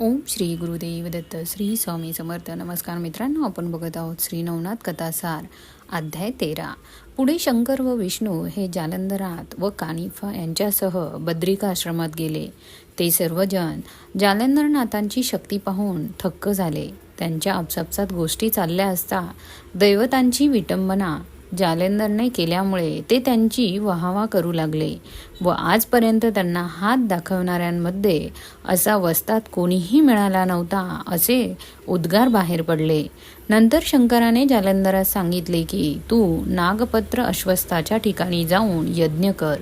ओम श्री गुरुदेव दत्त श्री स्वामी समर्थ. नमस्कार मित्रांनो आपण बघत आहोत श्री नवनाथ कथासार अध्याय तेरा. पुढे शंकर व विष्णू हे जालंधरात व कानिफा यांच्यासह बद्रिका आश्रमात गेले. ते सर्वजण जालंधरनाथांची शक्ती पाहून थक्क झाले. त्यांच्या आपसापसात गोष्टी चालल्या असता दैवतांची विटंबना जालेंदरने केल्यामुळे ते त्यांची वाहवा करू लागले व आजपर्यंत त्यांना हात दाखवणाऱ्यांमध्ये असा वस्तात कोणीही मिळाला नव्हता असे उद्गार बाहेर पडले. नंतर शंकराने जालंधरास सांगितले की तू नागपत्र अश्वस्थाच्या ठिकाणी जाऊन यज्ञ कर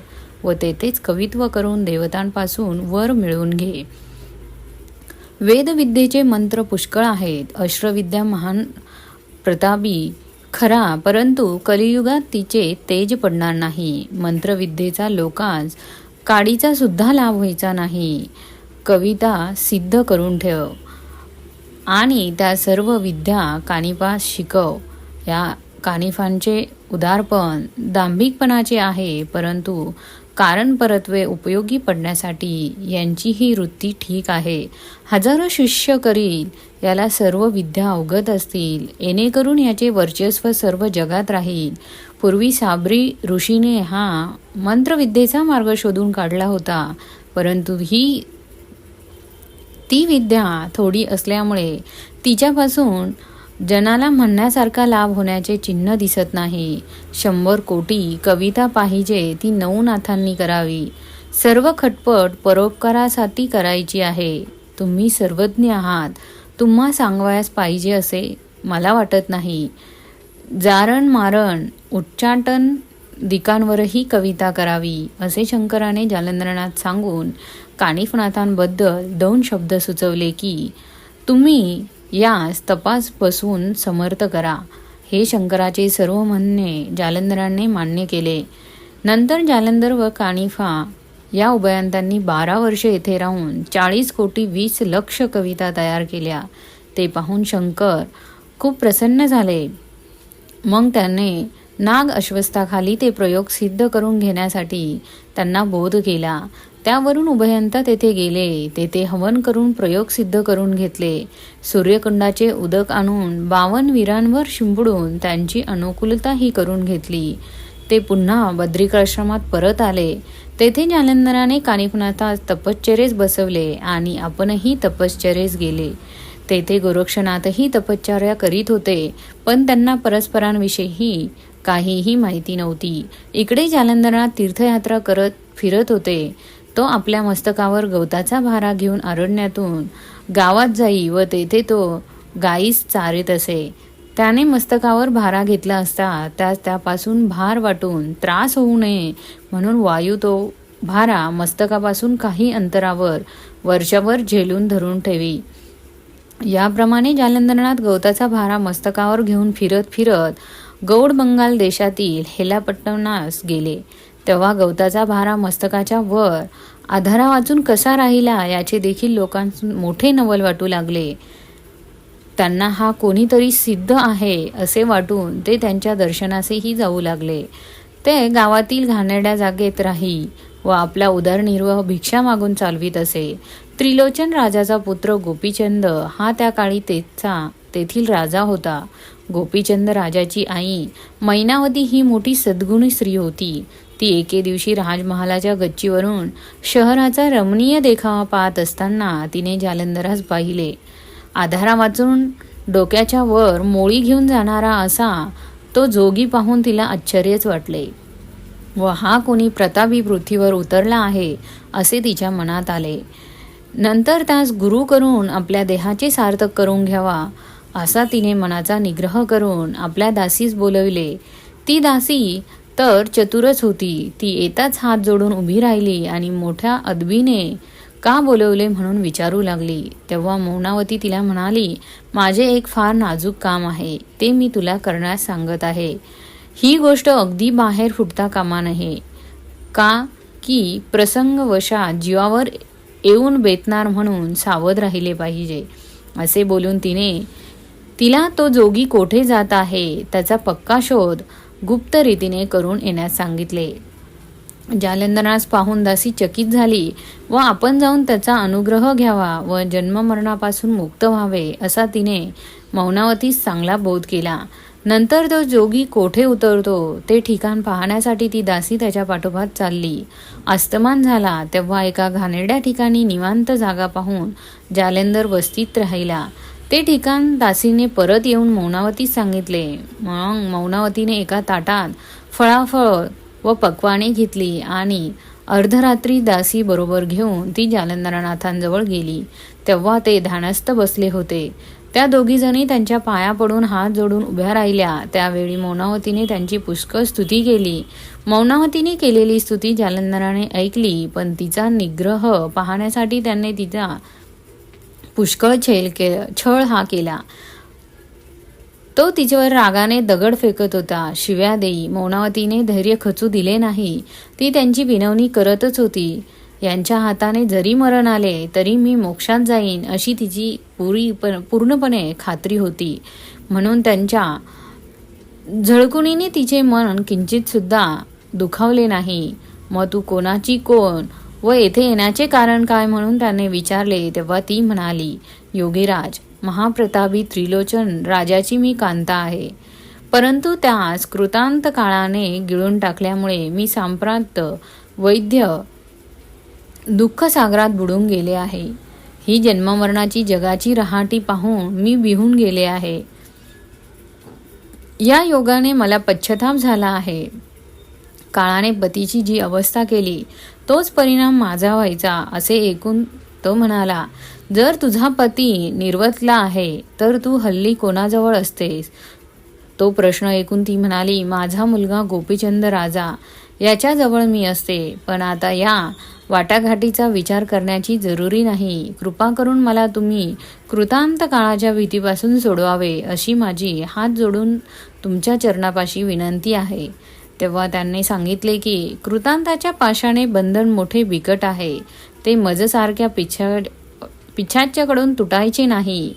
व तेथेच कवित्व करून देवतांपासून वर मिळवून घे. वेदविद्येचे मंत्र पुष्कळ आहेत. अश्रविद्या महान प्रतापी खरा परंतु कलियुगात तिचे तेज पडणार नाही. मंत्रविद्येचा लोकांस काडीचा सुद्धा लाभ व्हायचा नाही. कविता सिद्ध करून ठेव. आणि त्या सर्व विद्या कानिपास शिकव. या कानिफांचे उदारपण दांभिकपणाचे आहे परंतु कारण परत्वे उपयोगी पडण्यासाठी यांची ही वृत्ती ठीक आहे. हजारो शिष्य करील याला सर्व विद्या अवगत असतील. येणेकरून याचे वर्चस्व सर्व जगात राहील. पूर्वी साबरी ऋषीने हा मंत्रविद्येचा मार्ग शोधून काढला होता. परंतु ही ती विद्या थोडी असल्यामुळे तिच्यापासून जनाला म्हणण्यासारखा लाभ होण्याचे चिन्ह दिसत नाही. शंभर कोटी कविता पाहिजे ती नऊ नाथांनी करावी. सर्व खटपट परोपकारासाठी करायची आहे. तुम्ही सर्वज्ञ आहात. तुम्हा सांगवायस पाहिजे असे मला वाटत नाही. जारण मारण उच्चाटन दिकांवरही कविता करावी असे शंकराने जालंद्रनाथ सांगून कानिफनाथांबद्दल दोन शब्द सुचवले की तुम्ही यास तपास बसून समर्थ करा. हे शंकराचे सर्व म्हणणे जालंधरांनी मान्य केले. नंतर जालंधर व कानिफा या उभयांतांनी बारा वर्षे येथे राहून चाळीस कोटी वीस लक्ष कविता तयार केल्या. ते पाहून शंकर खूप प्रसन्न झाले. मग त्याने नाग अश्वस्थाखाली ते प्रयोग सिद्ध करून घेण्यासाठी त्यांना बोध केला. त्यावरून उभयंत तेथे गेले. तेथे हवन करून प्रयोग सिद्ध करून घेतले. सूर्यकुंडाचे उदक आणून बावन वीरांवर शिंपडून त्यांची अनुकूलताही करून घेतली. ते पुन्हा बद्रिकाश्रमात परत आले. तेथे जालंधराने कानिपनाथास तपश्चर्येस बसवले आणि आपणही तपश्चर्येस गेले. तेथे गोरक्षनाथही तपश्चर्या करीत होते पण त्यांना परस्परांविषयी काहीही माहिती नव्हती. इकडे जालंधरात तीर्थयात्रा करत फिरत होते. तो आपल्या मस्तकावर गवताचा भारा घेऊन अरण्यातून गावात जाई व तेथे तो गाईस चारित असे. त्याने मस्तकावर भारा घेतला असता त्यास त्यापासून भार वाटून त्रास होऊ नये म्हणून वायू तो भारा मस्तकापासून काही अंतरावर वर्षभर झेलून धरून ठेवी. याप्रमाणे जालंधरनाथ गवताचा भारा मस्तकावर घेऊन फिरत फिरत गौड बंगाल देशातील हेलापट्टणास गेले. तेव्हा गवताचा भारा मस्तकाच्या वर. आधारा वाचून कसा राहिला याचे देखील लोकांस मोठे नवल वाटू लागले. त्यांना हा कोणीतरी सिद्ध आहे असे वाटून ते त्यांच्या दर्शनासेही जाऊ लागले. ते गावातील घाणेरड्या जागेत राही व आपला उदरनिर्वाह भिक्षा मागून चालवीत असे. त्रिलोचन राजाचा पुत्र गोपीचंद हा त्या काळी तेचा तेथील राजा होता. गोपीचंद राजाची आई मैनावती ही मोठी सद्गुणी स्त्री होती. ती एके दिवशी राजमहालाच्या गच्चीवरून शहराचा रमणीय देखावा पाहत असताना तिने जालंधरास पाहिले. आधारा वाचून डोक्याच्या वर मोळी घेऊन जाणारा असा तो जोगी पाहून तिला आश्चर्यच वाटले. व हा कोणी प्रतापी पृथ्वीवर उतरला आहे असे तिच्या मनात आले. नंतर त्यास गुरु करून आपल्या देहाचे सार्थक करून घ्यावा असा तिने मनाचा निग्रह करून आपल्या दासीस बोलविले. ती दासी तर चतुरच होती. ती येताच हात जोडून उभी राहिली आणि मोठ्या अदबीने का बोलवले म्हणून विचारू लागली. तेव्हा मौनावती तिला म्हणाली माझे एक फार नाजूक काम आहे. ते मी तुला करण्यास सांगत आहे. ही गोष्ट अगदी बाहेर फुटता कामा नये. का की प्रसंगवशात जीवावर येऊन बेतणार म्हणून सावध राहिले पाहिजे. असे बोलून तिने तिला तो जोगी कोठे जात आहे त्याचा पक्का शोध गुप्त रीतीने करून येण्यास सांगितले. जालंधरास पाहून दासी चकित झाली व आपण जाऊन त्याचा अनुग्रह घ्यावा व जन्ममरणापासून मुक्त व्हावे असा तिने मौनावतीस चांगला बोध केला. नंतर तो जोगी कोठे उतरतो ते ठिकाण पाहण्यासाठी ती दासी त्याच्या पाठोपाठ चालली. अस्तमान झाला तेव्हा एका घाणेरड्या ठिकाणी निवांत जागा पाहून जालेंदर वस्तीत राहिला. ते ठिकाण दासीने परत येऊन मौनावतीस सांगितले. मग मौनावतीने एका ताटात फळाफळ व पक्वाने घेतली आणि अर्धरात्री दासी बरोबर घेऊन ती जालंधरनाथांजवळ गेली. तेव्हा ते ध्यानस्थ बसले होते. त्या दोघीजणी त्यांच्या पाया पडून हात जोडून उभ्या राहिल्या. त्यावेळी मौनावतीने त्यांची पुष्कळ स्तुती केली. मौनावतीने केलेली स्तुती जालंधराने ऐकली पण तिचा निग्रह पाहण्यासाठी त्यांनी तिचा पुष्कळ छेल के छळ हा केला. तो तिच्यावर रागाने दगड फेकत होता. शिव्या देई मौनावतीने धैर्य खचू दिले नाही. ती त्यांची विनवणी करतच होती. यांच्या हाताने जरी मरण आले तरी मी मोक्षात जाईन अशी तिची पुरी पूर्णपणे खात्री होती. म्हणून त्यांच्या झळकुणीने तिचे मन किंचित सुद्धा दुखावले नाही. मग तू कोणाची कोण व येथे येण्याचे कारण काय म्हणून त्याने विचारले तेव्हा ती म्हणाली योगीराज महाप्रतापी त्रिलोचन राजाची मी कांता आहे. परंतु त्यास कृतांत काळाने गिळून टाकल्यामुळे मी सांप्रांत वैद्य दुःखसागरात बुडून गेले आहे. ही जन्ममरणाची जगाची रहाटी पाहून मी बिहून गेले आहे. या योगाने मला पश्चाताप झाला आहे. काळाने पतीची जी अवस्था केली तोच परिणाम माझा व्हायचा असे एकूण तो म्हणाला जर तुझा पती निर्वतला आहे तर तू हल्ली कोणाजवळ असतेस? तो प्रश्न ऐकून ती म्हणाली माझा मुलगा गोपीचंद राजा याच्याजवळ मी असते पण आता या वाटाघाटीचा विचार करण्याची जरुरी नाही. कृपा करून मला तुम्ही कृतांत काळाच्या भीतीपासून सोडवावे अशी माझी हात जोडून तुमच्या चरणापाशी विनंती आहे. तेव्हा त्यांनी सांगितले की कृतांताच्या पाशाने बंधन मोठे बिकट आहे. ते मजसारख्या पिछा पिछाच्याकडून तुटायचे नाही.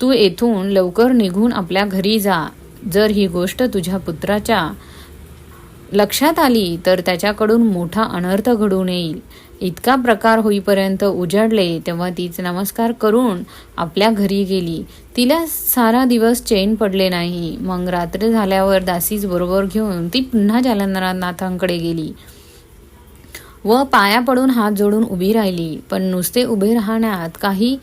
तू येथून लवकर निघून आपल्या घरी जा. जर ही गोष्ट तुझ्या पुत्राच्या लक्षात आली तर त्याच्याकडून मोठा अनर्थ घडून येईल. इतका प्रकार होईपर्यंत उजाडले तेव्हा तीच नमस्कार करून आपल्या घरी गेली. तिला सारा दिवस चैन पडले नाही. मग रात्र झाल्यावर दासीच बरोबर घेऊन ती पुन्हा जालंधरनाथांकडे गेली. व पाया पडून हात जोडून उभी राहिली. पण नुसते उभे राहण्यात काही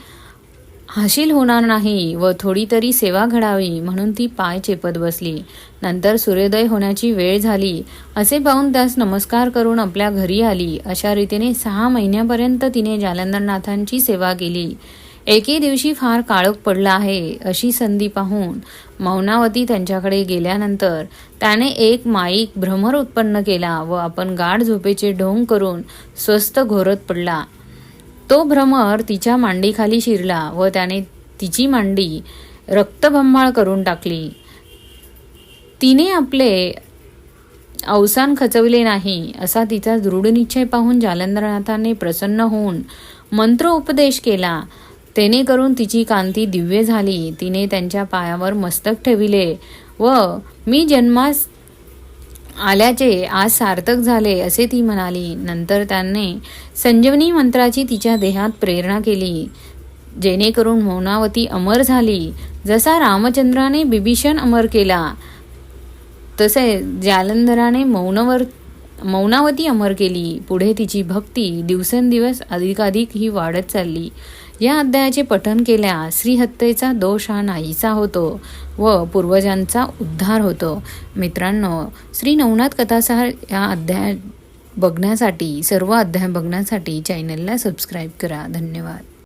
हाशील होणार नाही व थोडी तरी सेवा घडावी म्हणून ती पाय चेपत बसली. नंतर सूर्योदय होण्याची वेळ झाली. असे पाहून त्यास नमस्कार करून आपल्या घरी आली. अशा रीतीने सहा महिन्यापर्यंत तिने जालंधरनाथांची सेवा केली. एके दिवशी फार काळोख पडला आहे अशी संधी पाहून मौनावती त्यांच्याकडे गेल्यानंतर त्याने एक माईक भ्रमर उत्पन्न केला व आपण गाढ झोपेचे ढोंग करून स्वस्थ घोरत पडला. तो भ्रमर तिच्या मांडीखाली शिरला व त्याने तिची मांडी रक्तभंभाळ करून टाकली. तिने आपले अवसान खचवले नाही असा तिचा दृढ निश्चय पाहून जालंधरनाथाने प्रसन्न होऊन मंत्र उपदेश केला. तेने करून तिची कांती दिव्य झाली. तिने त्यांच्या पायावर मस्तक ठेविले व मी जन्मास आल्याचे आज सार्थक झाले असे ती म्हणाली. नंतर त्याने संजीवनी मंत्राची तिच्या देहात प्रेरणा केली जेणेकरून मौनावती अमर झाली. जसा रामचंद्राने बिभीषण अमर केला तसे जालंधराने मौनवर मौनावती अमर केली. पुढे तिची भक्ती दिवसेंदिवस अधिकाधिक ही वाढत चालली. या अध्यायाचे पठन केल्यास श्रीहत्येचा दोष हा नाहीसा होतो व पूर्वजांचा उद्धार होतो. मित्रांनो श्री नवनाथ कथासार या अध्याय बघण्यासाठी सर्व अध्याय बघण्यासाठी चॅनलला सबस्क्राईब करा. धन्यवाद.